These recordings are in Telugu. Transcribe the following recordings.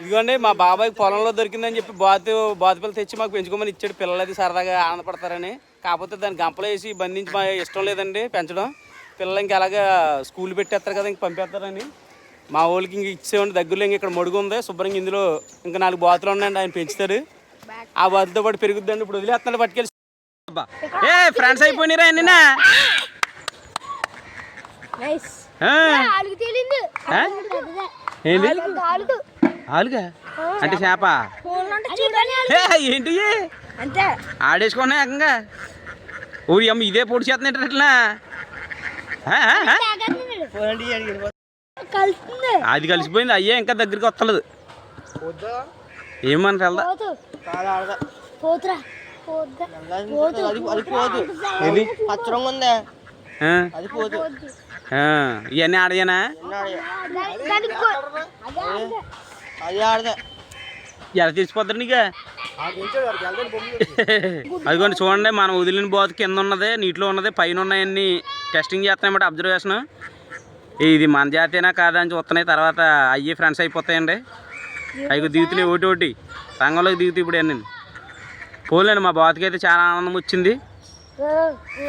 ఇదిగోండి మా బాబాయ్ పొలంలో దొరికిందని చెప్పి బాతు బాతు పిల్ల తెచ్చి మాకు పెంచుకోమని ఇచ్చాడు. పిల్లలు అది సరదాగా ఆనందపడతారని. కాకపోతే దాన్ని గంపలో వేసి బంధించి మా ఇష్టం లేదండి పెంచడం. పిల్లలు ఇంకా అలాగా స్కూల్ పెట్టేస్తారు కదా ఇంక పంపేస్తారని. మా వాళ్ళకి ఇంక ఇచ్చేవాడి దగ్గరలో ఇంక ఇక్కడ మడుగు ఉంది. శుభ్రంగా ఇందులో ఇంకా నాలుగు బాతులు ఉన్నాయండి ఆయన పెంచుతారు. ఆ బాతుతో పాటు పెరుగుద్దండి ఇప్పుడు వదిలేస్తున్నాడు పట్టుకెళ్ళి. అబ్బా. ఏ ఫ్రెండ్స్ అయిపోయినారా? ఏంది? నాలుగు ఆలుగా? అంటే చేప? ఏంటి? అంతే. ఆడేసుకున్నా ఏకంగా. ఊరి అమ్మ ఇదే పొడి చేస్తున్నట్టు? కలుస్తుంది అది కలిసిపోయింది అయ్యే ఇంకా దగ్గరికి వస్తలేదు. ఏమని వెళ్దా పోతు పోతురా పోద్దా అది పోదు. ఏది పచ్చ రంగు ఉందే. ఆ, అది పోదు. ఆ, ఇవన్నీ ఆడయేనా? ఎలా తెలిసిపోతారు నీకు? అదిగోండి చూడండి మనం వదిలిన బాత్ కింద ఉన్నది నీటిలో ఉన్నది పైన ఉన్నాయన్నీ టెస్టింగ్ చేస్తున్నాయన్నమాట అబ్జర్వేషన్ ఇది మన జాతీనా కాదా అని చూస్తున్నాయి తర్వాత అయ్యి ఫ్రెండ్స్ అయిపోతాయండి. అవి దిగుతున్నాయి ఒకటి ఒకటి. రంగంలోకి దిగుతాయి ఇప్పుడు అన్నీ. పోలేండి మా బాతుకి అయితే చాలా ఆనందం వచ్చింది.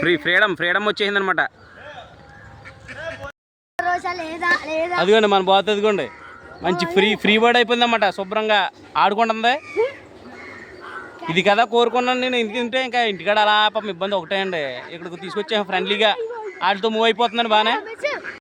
ఫ్రీ ఫ్రీడమ్ ఫ్రీడమ్ వచ్చేసింది అనమాట అదిగోండి మన బాత్ అదిగోండి. మంచి ఫ్రీ ఫ్రీ బర్డ్ అయిపోయింది అన్నమాట శుభ్రంగా ఆడుకుంటుంది. ఇది కదా కోరుకున్నాను నేను ఎందుకంటే ఇంకా ఇంటికాడ అలా పాపం ఇబ్బంది ఒకటే అండి. ఇక్కడికి తీసుకొచ్చాను ఫ్రెండ్లీగా వాటితో మూవ్ అయిపోతుందండి బాగానే